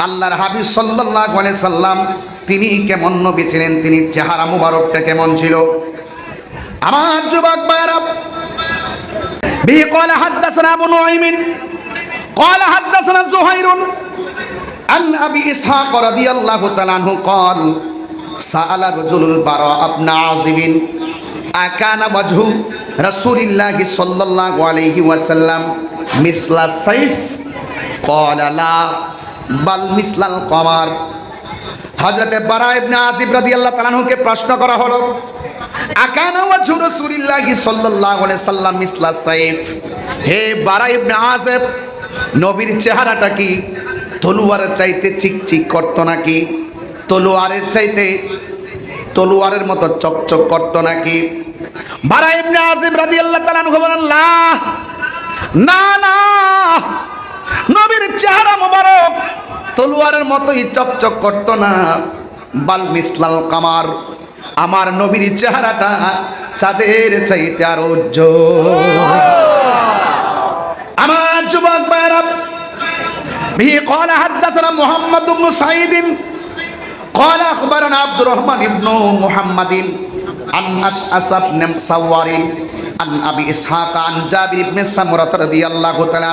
আল্লাহর হাবিব সাল্লাল্লাহু আলাইহি সাল্লাম তিনি কেমন নবী ছিলেন তিনি চেহারা মুবারকটা কেমন ছিল আমার যুবক ভাইরা به قال حدثنا ابو نعيم قال حدثنا زهير عن ابي اسحاق رضي الله تعالى عنه قال سأل رجل البراء بن عازب أكان وجه رسول الله صلى الله عليه وسلم مثل السيف قال لا বালমিসলাল কমার। হজরতে বারা ইবনে আজিব রাদিয়াল্লাহু তাআলাকে প্রশ্ন করা হলো, আকানা ওয়াজহু রাসূলিল্লাহি সাল্লাল্লাহু আলাইহি সাল্লাম মিসলা সাইফ? হে বারা ইবনে আজিব, নবীর চেহারাটা কি তলোয়ারের চাইতে চিক চিক করত নাকি? তলোয়ারের চাইতে তলোয়ারের মতো চকচক করত নাকি? বারা ইবনে আজিব আল্লাহ তাআলা বলেন না না নবীর চেহারা মোবারক তলোয়ারের মতোই চকচক করতো না বাল মিসলাল কামার আমার নবীর চেহারাটা চাঁদের চাইতে আরো উজ্জ্বল আমার যুবক ভাইরা به قال حدثنا محمد بن سعيد قال اخبرنا عبد الرحمن بن محمد عن اشعث بن سوار আন আবি ইসহাক, আন জাবির ইবনে সামুরা রাদিয়াল্লাহু তাআলা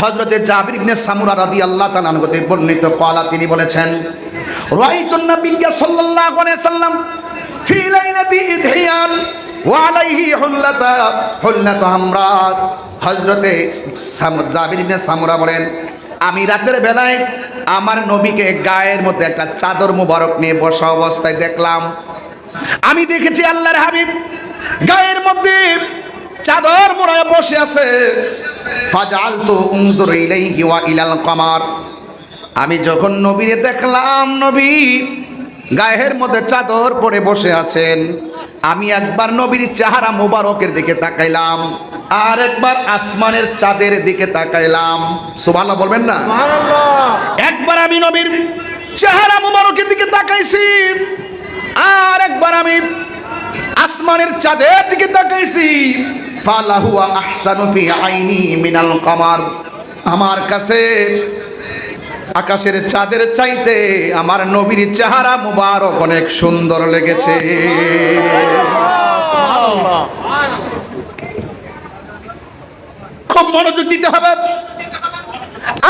হযরত জাবির ইবনে সামুরা রাদিয়াল্লাহু তাআলা গতে বর্ণিত কলা তিনি বলেছেন, রাইতুন নাবিয়্যা সাল্লাল্লাহু আলাইহি সাল্লাম ফি লাইলাতি ইদহিয়ান ওয়া আলাইহি হুল্লাতা, হুল্লাতু হামরাত হযরতে জাবির ইবনে সামুরা বলেন, আমি রাতের বেলায় আমার নবীকে গায়ের মধ্যে একটা চাদর মুবারক নিয়ে বসা অবস্থায় দেখলাম। আমি দেখেছি আল্লাহর হাবিব গায়ের মধ্যে চাদর মোড়ায় বসে আছে। ফাজাল তো ওয়া ইলাল কমার। আমি যখন নবীরে দেখলাম নবী গায়ের মধ্যে চাদর পরে বসে আছেন। আমি একবার নবীর চেহারা মোবারকের দিকে তাকাইলাম আর একবার আসমানের চাঁদের দিকে তাকাইলাম। সুবহানাল্লাহ বলবেন না? একবার আমি নবীর চেহারা মোবারকের দিকে তাকাইছি আর একবার আমি আসমানের চাঁদের দিকে তাকাইছি। ফালাহুয়া আহসানু ফি আইনি মিনাল কমার। আমার কাছে আকাশের চাঁদের চাইতে আমার নবীর চেহারা মুবারক অনেক সুন্দর লেগেছে। খুব মনোযোগ দিতে হবে।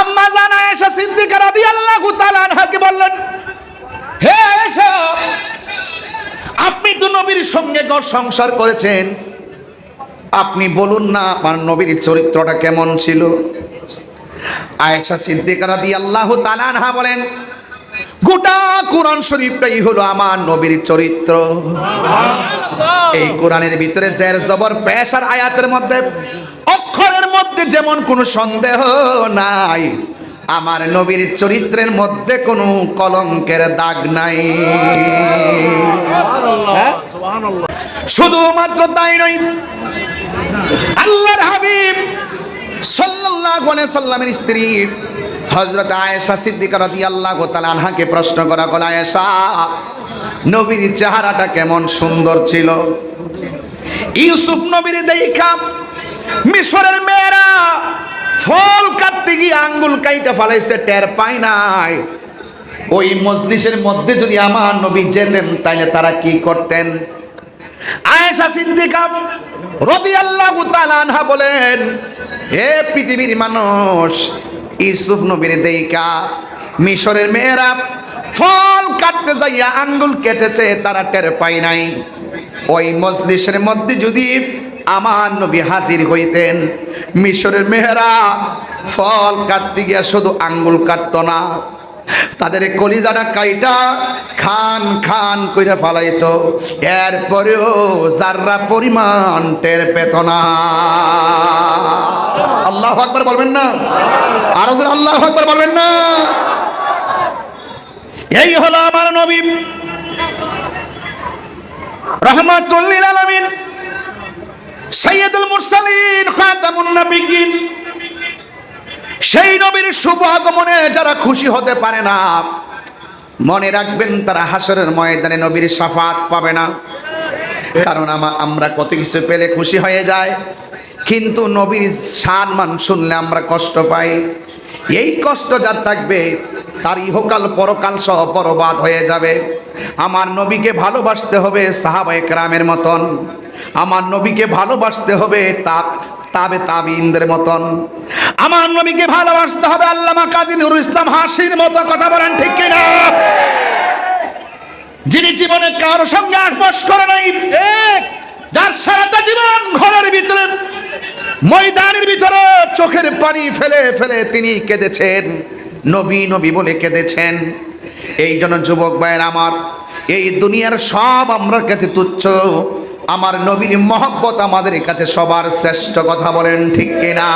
আম্মা জানা এসা সিদ্দিকা রাদিয়াল্লাহু তাআলা আনহাকে বললেন, হে আয়েশা আপনি তো নবীর সঙ্গে গড় সংসার করেছেন। আপনি বলুন না আমার নবীর চরিত্রটা কেমন ছিল? আয়েশা সিদ্দিকা রাদিয়াল্লাহু তাআলা আনহা বলেন গোটা কোরআন শরীফটাই হলো আমার নবীর চরিত্র। এই কোরআনের ভিতরে জের জবর পেশার আয়াতের মধ্যে অক্ষরের মধ্যে যেমন কোনো সন্দেহ নাই আমার নবীর চরিত্রের মধ্যে কোনো কলঙ্কের দাগ নাই। শুধুমাত্র তাই নয় আল্লাহর হাবিব সাল্লাল্লাহু আলাইহি সাল্লামের স্ত্রী হযরত আয়েশা সিদ্দিকা রাদিয়াল্লাহু তাআলা আনহাকে প্রশ্ন করা হলো আয়েশা নবীর চেহারাটা কেমন সুন্দর ছিল? ইউসুফ নবীর দেখা মিশরের মেয়েরা ফল কাটতে গিয়ে আঙ্গুল কাইটা ফালাইছে, টের পায় নাই। ওই মজলিসের মধ্যে যদি আমার নবী যেতেন, তাইলে তারা কি করতেন? আয়েশা সিদ্দিকা রাদিয়াল্লাহু তাআলা আনহা বলেন, হে পৃথিবীর মানুষ, ইউসুফ নবীর দেইকা, মিশরের মেয়েরা ফল কাটতে যাইয়া আঙ্গুল কেটেছে, তারা টের পায় নাই। ওই মজলিসের মধ্যে যদি আমার নবী হাজির হইতেন মিশরের মেহেরা ফল কাটতে গিয়া শুধু আঙ্গুল কাটতো না। তাদের কলিজাটা কাইটা খান খান কইরা ফালাইতো। এরপরেও যাররা পরিমাণ টের পেত না। আল্লাহ আকবার বলবেন না? আরও আল্লাহ আকবার বলবেন না? এই হলো আমার নবী। রহমাতুল্লিল আলামিন। সৈয়দুল মুরসালিন, খাতামুন নবিয়্যিন। সেই নবীর শুভ আগমনে যারা খুশি হতে পারে না, মনে রাখবেন তারা হাসরের ময়দানে নবীর সাফাত পাবে না। কারণ আমা- আমরা কত কিছু পেলে খুশি হয়ে যায় কিন্তু নবীর সম্মান শুনলে আমরা কষ্ট পাই। এই কষ্ট যার থাকবে, তার ইহকাল পরকাল সহ বরবাদ হয়ে যাবে। আমার নবীকে ভালোবাসতে হবে সাহাবায়ে কেরামের মতন। আমার নবীকে ভালোবাসতে হবে তা তাবে তাবিনদের মতন। আমার নবীকে ভালোবাসতে হবে আল্লামা কাজী নুরুল ইসলাম হাসির মতো কথা বলেন ঠিক কিনা? যিনি জীবনে কারোর সঙ্গে আকবাস করে নাই, যার সারাটা জীবন ঘরের ভিতরে, ময়দানের ভিতরে চোখের পানি ফেলে ফেলে তিনি কেঁদেছেন। নবী নবী বলে কেঁদেছেন। এই জন্য যুবক ভাইয়ের আমার, এই দুনিয়ার সব আমার কাছে তুচ্ছ। আমার নবীর মহব্বত আমাদের কাছে সবার শ্রেষ্ঠ কথা বলেন ঠিক কিনা?